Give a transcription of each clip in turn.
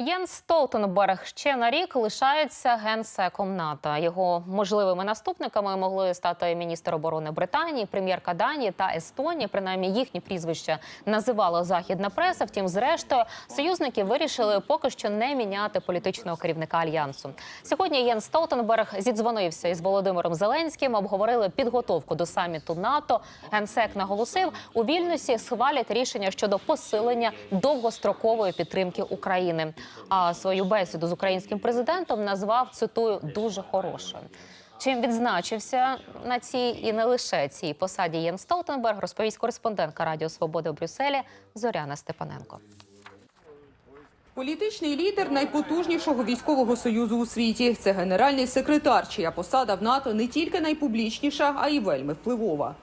Єнс Столтенберг ще на рік лишається генсеком НАТО. Його можливими наступниками могли стати міністр оборони Британії, прем'єрка Данії та Естонії. Принаймні їхні прізвища називала західна преса. Втім, зрештою, союзники вирішили поки що не міняти політичного керівника альянсу. Сьогодні Єнс Столтенберг зідзвонився із Володимиром Зеленським. Обговорили підготовку до саміту НАТО. Генсек наголосив у Вільнюсі схвалять рішення щодо посилення довгострокової підтримки України. А свою бесіду з українським президентом назвав цитую дуже хорошою. Чим відзначився на цій і не лише цій посаді Єн Столтенберг, розповість кореспондентка Радіо Свободи в Брюсселі Зоряна Степаненко. Політичний лідер найпотужнішого військового союзу у світі. Це генеральний секретар, чия посада в НАТО не тільки найпублічніша, а й вельми впливова.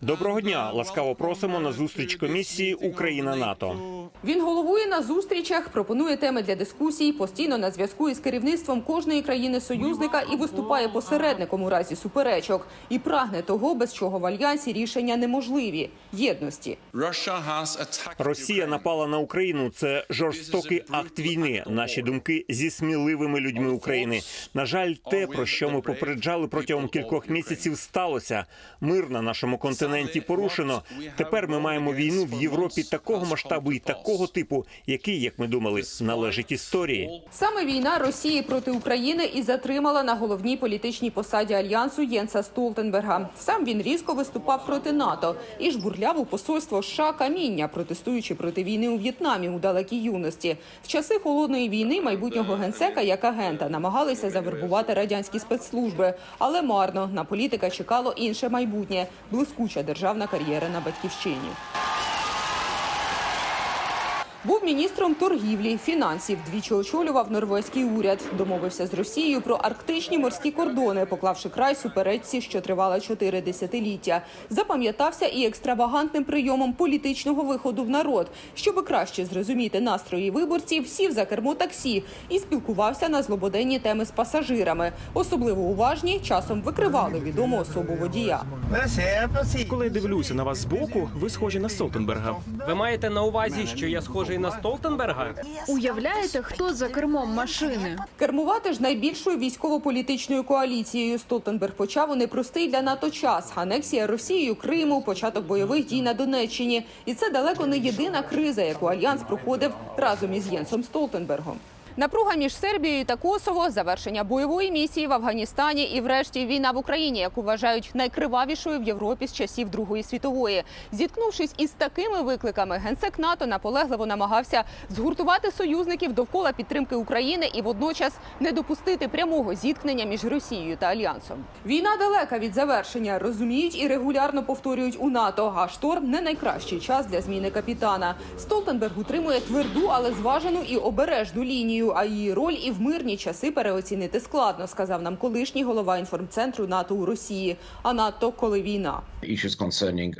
Доброго дня! Ласкаво просимо на зустріч комісії Україна НАТО. Він головує на зустрічах, пропонує теми для дискусій, постійно на зв'язку із керівництвом кожної країни-союзника і виступає посередником у разі суперечок. І прагне того, без чого в альянсі рішення неможливі єдності. Росія напала на Україну. Це жорстокий акт війни. Наші думки зі сміливими людьми України. На жаль, те, про що ми попереджали протягом кількох місяців, сталося. Мир на нашому континенті порушено. Тепер ми маємо війну в Європі такого масштабу і такого типу, який, як ми думали, належить історії. Саме війна Росії проти України і затримала на головній політичній посаді альянсу Єнса Столтенберга. Сам він різко виступав проти НАТО і жбурляв у посольство США каміння, протестуючи проти війни у В'єтнамі у далекій юності. В часи холодної війни майбутнього генсека як агента намагалися завербувати радянські спецслужби, але марно на політика чекало інше майбутнє блискуча державна кар'єра на батьківщині. Був міністром торгівлі, фінансів, двічі очолював норвезький уряд. Домовився з Росією про арктичні морські кордони, поклавши край суперечці, що тривала чотири десятиліття. Запам'ятався і екстравагантним прийомом політичного виходу в народ. Щоби краще зрозуміти настрої виборців, сів за кермо таксі і спілкувався на злободенні теми з пасажирами. Особливо уважні часом викривали відому особу водія. Коли дивлюся на вас збоку, ви схожі на Столтенберга. Ви маєте на увазі, що я схожий на Столтенберга? Уявляєте, хто за кермом машини? Кермувати ж найбільшою військово-політичною коаліцією Столтенберг почав у непростий для НАТО час. Анексія Росією Криму, початок бойових дій на Донеччині. І це далеко не єдина криза, яку альянс проходив разом із Єнсом Столтенбергом. Напруга між Сербією та Косово, завершення бойової місії в Афганістані і, врешті, війна в Україні, яку вважають найкривавішою в Європі з часів Другої світової. Зіткнувшись із такими викликами, генсек НАТО наполегливо намагався згуртувати союзників довкола підтримки України і водночас не допустити прямого зіткнення між Росією та альянсом. Війна далека від завершення, розуміють і регулярно повторюють у НАТО. А шторм не найкращий час для зміни капітана. Столтенберг утримує тверду, але зважену і обережну лінію. А її роль і в мирні часи переоцінити складно, сказав нам колишній голова інформцентру НАТО у Росії. А надто коли війна.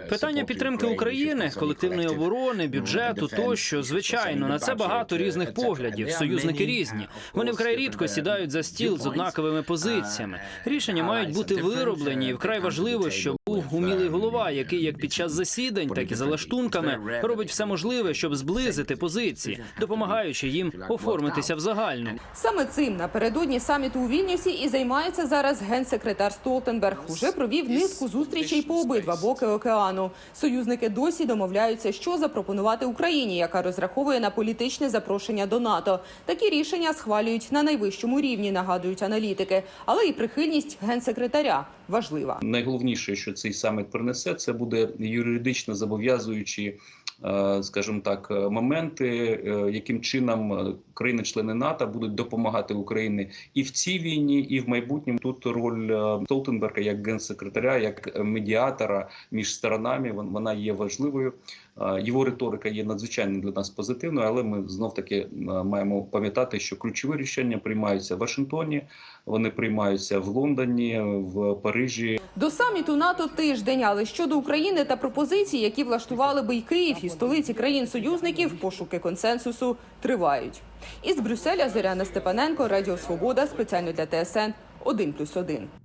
Питання підтримки України, колективної оборони, бюджету тощо, звичайно, на це багато різних поглядів. Союзники різні. Вони вкрай рідко сідають за стіл з однаковими позиціями. Рішення мають бути вироблені. і Вкрай важливо, щоб був умілий голова, який як під час засідань, так і за лаштунками робить все можливе, щоб зблизити позиції, допомагаючи їм оформитися в загальну. Саме цим напередодні саміту у Вільнюсі і займається зараз генсекретар Столтенберг. Уже провів низку зустрічей по обидва боки океану. Союзники досі домовляються, що запропонувати Україні, яка розраховує на політичне запрошення до НАТО. Такі рішення схвалюють на найвищому рівні, нагадують аналітики. Але і прихильність генсекретаря важлива. найголовніше, що цей саміт принесе, це буде юридично зобов'язуючі, е, скажімо так, моменти, е, яким чином е, країни-члени НАТО будуть допомагати Україні і в цій війні, і в майбутньому. Тут роль Столтенберга як генсекретаря, як медіатора між сторонами, вон- вона є важливою. Е, Його риторика є надзвичайно для нас позитивною, але ми знов таки е, маємо пам'ятати, що ключові рішення приймаються в Вашингтоні, вони приймаються в Лондоні, в Парижі. До саміту НАТО тиждень, але щодо України та пропозицій, які влаштували би й Київ і столиці країн-союзників, пошуки консенсусу тривають. Із Брюсселя Зоряна Степаненко, Радіо Свобода, спеціально для ТСН 1+,1.